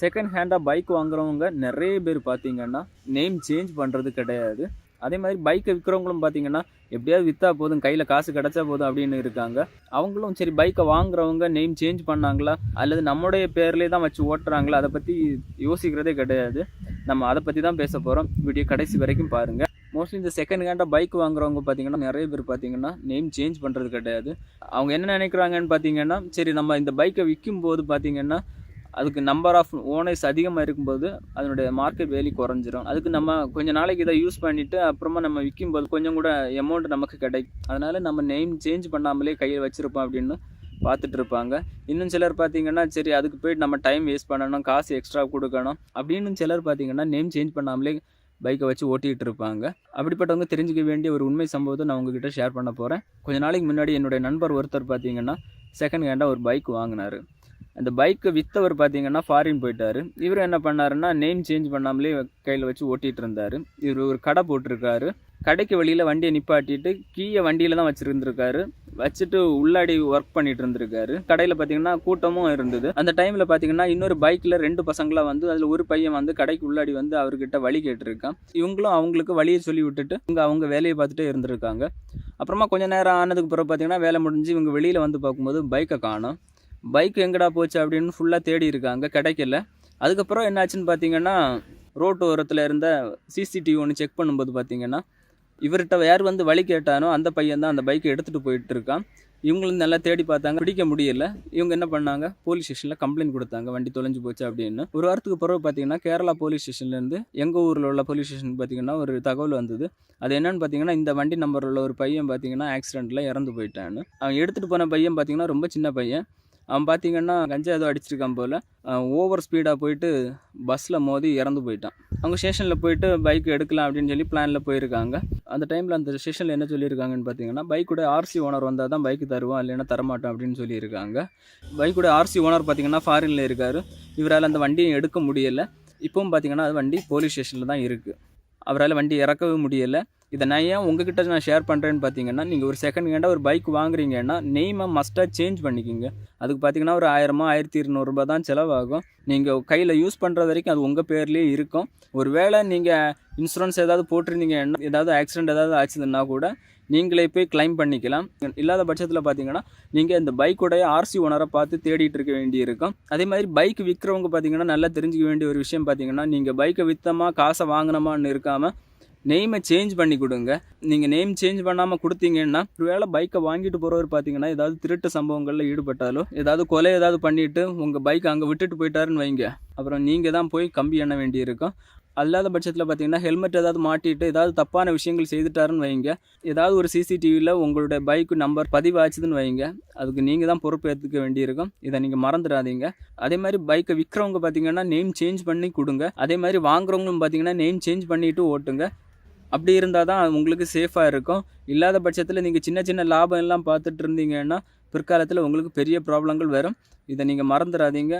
Second ஹேண்டாக bike வாங்குறவங்க நிறைய பேர் பார்த்தீங்கன்னா நேம் சேஞ்ச் பண்ணுறது கிடையாது. அதே மாதிரி பைக்கை விற்கிறவங்களும் பார்த்தீங்கன்னா எப்படியாவது விற்றா போதும் கையில் காசு கிடச்சா போதும் அப்படின்னு இருக்காங்க. அவங்களும் சரி பைக்கை வாங்குறவங்க நேம் சேஞ்ச் பண்ணாங்களா? அல்லது நம்முடைய பேர்லேயே தான் வச்சு ஓட்டுறாங்களா? அதை பற்றி யோசிக்கிறதே கிடையாது. நம்ம அதை பற்றி தான் பேச போகிறோம் வீடியோ கடைசி வரைக்கும் பாருங்கள் மோஸ்ட்லி இந்த செகண்ட் ஹேண்டாக பைக் வாங்குறவங்க பார்த்தீங்கன்னா நிறைய பேர் பார்த்தீங்கன்னா நேம் சேஞ்ச் பண்ணுறது கிடையாது. அவங்க என்ன நினைக்கிறாங்கன்னு பார்த்தீங்கன்னா சரி நம்ம இந்த பைக்கை விற்கும் போது பார்த்தீங்கன்னா அதுக்கு நம்பர் ஆஃப் ஓனர்ஸ் அதிகமாக இருக்கும்போது அதனுடைய மார்க்கெட் வேல்யூ குறைஞ்சிரும். அதுக்கு நம்ம கொஞ்ச நாளைக்கு இதை யூஸ் பண்ணிவிட்டு அப்புறமா நம்ம விற்கும்போது கொஞ்சம் கூட அமௌண்ட் நமக்கு கிடைக்கும். அதனால் நம்ம நேம் சேஞ்ச் பண்ணாமலே கையில் வச்சுருப்போம் அப்படின்னு பார்த்துட்டு இருப்பாங்க. இன்னும் சிலர் பார்த்தீங்கன்னா சரி அதுக்கு போயிட்டு நம்ம டைம் வேஸ்ட் பண்ணணும் காசு எக்ஸ்ட்ரா கொடுக்கணும் அப்படின்னு சிலர் பார்த்தீங்கன்னா நேம் சேஞ்ச் பண்ணாமலே பைக்கை வச்சு ஓட்டிகிட்டு இருப்பாங்க. அப்படிப்பட்டவங்க தெரிஞ்சுக்க வேண்டிய ஒரு உண்மை சம்பவத்தை நான் உங்ககிட்ட ஷேர் பண்ண போகிறேன் கொஞ்ச நாளைக்கு முன்னாடி என்னுடைய நண்பர் ஒருத்தர் பார்த்தீங்கன்னா செகண்ட் ஹேண்டாக ஒரு பைக் வாங்கினார். அந்த பைக்கை விற்றவர் பார்த்தீங்கன்னா ஃபாரின் போயிட்டார். இவர் என்ன பண்ணாருன்னா நேம் சேஞ்ச் பண்ணாமலே கையில் வச்சு ஓட்டிகிட்டு இருந்தார். இவர் ஒரு கடை போட்டிருக்காரு. கடைக்கு வெளியில் வண்டியை நிப்பாட்டிட்டு கீழே வண்டியில் தான் வச்சுருந்துருக்காரு. வச்சுட்டு உள்ளாடி ஒர்க் பண்ணிட்டு இருந்திருக்காரு. கடையில் பார்த்தீங்கன்னா கூட்டமும் இருந்தது. அந்த டைமில் பார்த்தீங்கன்னா இன்னொரு பைக்கில் ரெண்டு பசங்களாக வந்து அதில் ஒரு பையன் வந்து கடைக்கு உள்ளாடி வந்து அவர்கிட்ட வழி கேட்டிருக்கான். இவங்களும் அவங்களுக்கு வழியை சொல்லி விட்டுட்டு இங்கே அவங்க வேலையை பார்த்துட்டே இருந்திருக்காங்க. அப்புறமா கொஞ்ச நேரம் ஆனதுக்கு பிறகு பார்த்தீங்கன்னா வேலை முடிஞ்சு இவங்க வெளியில் வந்து பார்க்கும்போது பைக்கை காணும். பைக் எங்கடா போச்சு அப்படின்னு ஃபுல்லாக தேடி இருக்காங்க கிடைக்கல. அதுக்கப்புறம் என்னாச்சுன்னு பார்த்தீங்கன்னா ரோட்டு ஓரத்தில் இருந்த சிசிடிவி ஒன்று செக் பண்ணும்போது பார்த்தீங்கன்னா இவர்கிட்ட யார் வந்து வழி கேட்டானோ அந்த பையன் தான் அந்த பைக்கை எடுத்துகிட்டு போயிட்டு இருக்கான். இவங்களும் நல்லா தேடி பார்த்தாங்க. பிடிக்க முடியல. இவங்க என்ன பண்ணாங்க? போலீஸ் ஸ்டேஷனில் கம்ப்ளைண்ட் கொடுத்தாங்க. வண்டி தொலைஞ்சு போச்சு அப்படின்னு. ஒரு வாரத்துக்கு பிறகு பார்த்தீங்கன்னா கேரளா போலீஸ் ஸ்டேஷன்லேருந்து எங்கள் ஊரில் உள்ள போலீஸ் ஸ்டேஷன் பார்த்தீங்கன்னா ஒரு தகவல் வந்தது. அது என்னன்னு பார்த்தீங்கன்னா இந்த வண்டி நம்பர் உள்ள ஒரு பையன் பார்த்தீங்கன்னா ஆக்சிடெண்ட்டில் இறந்து போயிட்டான்னு. அவன் எடுத்துகிட்டு போன பையன் பார்த்தீங்கன்னா ரொம்ப சின்ன பையன். அவன் பார்த்தீங்கன்னா கஞ்சா ஏதோ அடிச்சிருக்கான் போல். ஓவர் ஸ்பீடாக போயிட்டு பஸ்ஸில் மோதி இறந்து போயிட்டான். அவங்க ஸ்டேஷனில் போயிட்டு பைக் எடுக்கலாம் அப்படின்னு சொல்லி பிளானில் போயிருக்காங்க. அந்த டைமில் அந்த ஸ்டேஷனில் என்ன சொல்லியிருக்காங்கன்னு பார்த்தீங்கன்னா பைக்கோட ஆர்சி ஓனர் வந்தால் தான் பைக்கு தருவோம் இல்லைன்னா தரமாட்டோம் அப்படின்னு சொல்லியிருக்காங்க. பைக்கோட ஆர்சி ஓனர் பார்த்தீங்கன்னா ஃபாரினில் இருக்கார். இவரால் அந்த வண்டியை எடுக்க முடியலை. இப்போவும் பார்த்தீங்கன்னா அது வண்டி போலீஸ் ஸ்டேஷனில் தான் இருக்குது அவரால் வண்டி இறக்கவே முடியலை. இதை நான் ஏன் உங்ககிட்ட நான் ஷேர் பண்ணுறேன்னு பார்த்தீங்கன்னா நீங்கள் ஒரு செகண்ட் ஹேண்டாக ஒரு பைக் வாங்குறீங்கன்னா நெய்மை மஸ்ட்டாக சேஞ்ச் பண்ணிக்கிங்க. அதுக்கு பார்த்தீங்கன்னா ஒரு ஆயிரமா ஆயிரத்தி இருநூறுபா தான் செலவாகும். நீங்கள் கையில் யூஸ் பண்ணுற வரைக்கும் அது உங்கள் பேர்லேயே இருக்கும். ஒரு வேளை நீங்கள் இன்சூரன்ஸ் ஏதாவது போட்டிருந்தீங்கன்னா ஏதாவது ஆக்சிடென்ட் ஏதாவது ஆச்சுதுன்னா கூட நீங்களே போய் கிளைம் பண்ணிக்கலாம். இல்லாத பட்சத்தில் பார்த்தீங்கன்னா நீங்கள் இந்த பைக்குடைய ஆர்சி ஓனரை பார்த்து தேடிட்டு இருக்க வேண்டியிருக்கும். அதே மாதிரி பைக் விற்கிறவங்க பார்த்தீங்கன்னா நல்லா தெரிஞ்சுக்க வேண்டிய ஒரு விஷயம் பார்த்தீங்கன்னா நீங்கள் பைக்கை விற்றமா காசை வாங்கினமான்னு இருக்காமல் நேமை சேஞ்ச் பண்ணி கொடுங்க. நீங்கள் நேம் சேஞ்ச் பண்ணாமல் கொடுத்தீங்கன்னா ஒருவேளை பைக்கை வாங்கிட்டு போகிறவர் பார்த்தீங்கன்னா ஏதாவது திருட்டு சம்பவங்களில் ஈடுபட்டாலோ ஏதாவது கொலை ஏதாவது பண்ணிவிட்டு உங்கள் பைக்கை அங்கே விட்டுட்டு போயிட்டாருன்னு வைங்க. அப்புறம் நீங்கள் தான் போய் கம்பி எண்ண வேண்டியிருக்கும். அல்லாத பட்சத்தில் பார்த்தீங்கன்னா ஹெல்மெட் ஏதாவது மாட்டிட்டு ஏதாவது தப்பான விஷயங்கள் செய்துட்டாருன்னு வைங்க. ஏதாவது ஒரு சிசிடிவியில் உங்களுடைய பைக் நம்பர் பதிவாச்சுதுன்னு வைங்க. அதுக்கு நீங்கள் தான் பொறுப்பு ஏற்றுக்க வேண்டியிருக்கும். இதை நீங்கள் மறந்துடாதீங்க. அதே மாதிரி பைக்கை விற்கிறவங்க பார்த்தீங்கன்னா நேம் சேஞ்ச் பண்ணி கொடுங்க. அதே மாதிரி வாங்குறவங்களும் பார்த்தீங்கன்னா நேம் சேஞ்ச் பண்ணிவிட்டு ஓட்டுங்க. அப்படி இருந்தால் தான் உங்களுக்கு சேஃபாக இருக்கும். இல்லாத பட்சத்தில் நீங்கள் சின்ன சின்ன லாபம் எல்லாம் பார்த்துட்டு இருந்தீங்கன்னா பிற்காலத்தில் உங்களுக்கு பெரிய ப்ராப்ளங்கள் வரும். இதை நீங்கள் மறந்துடாதீங்க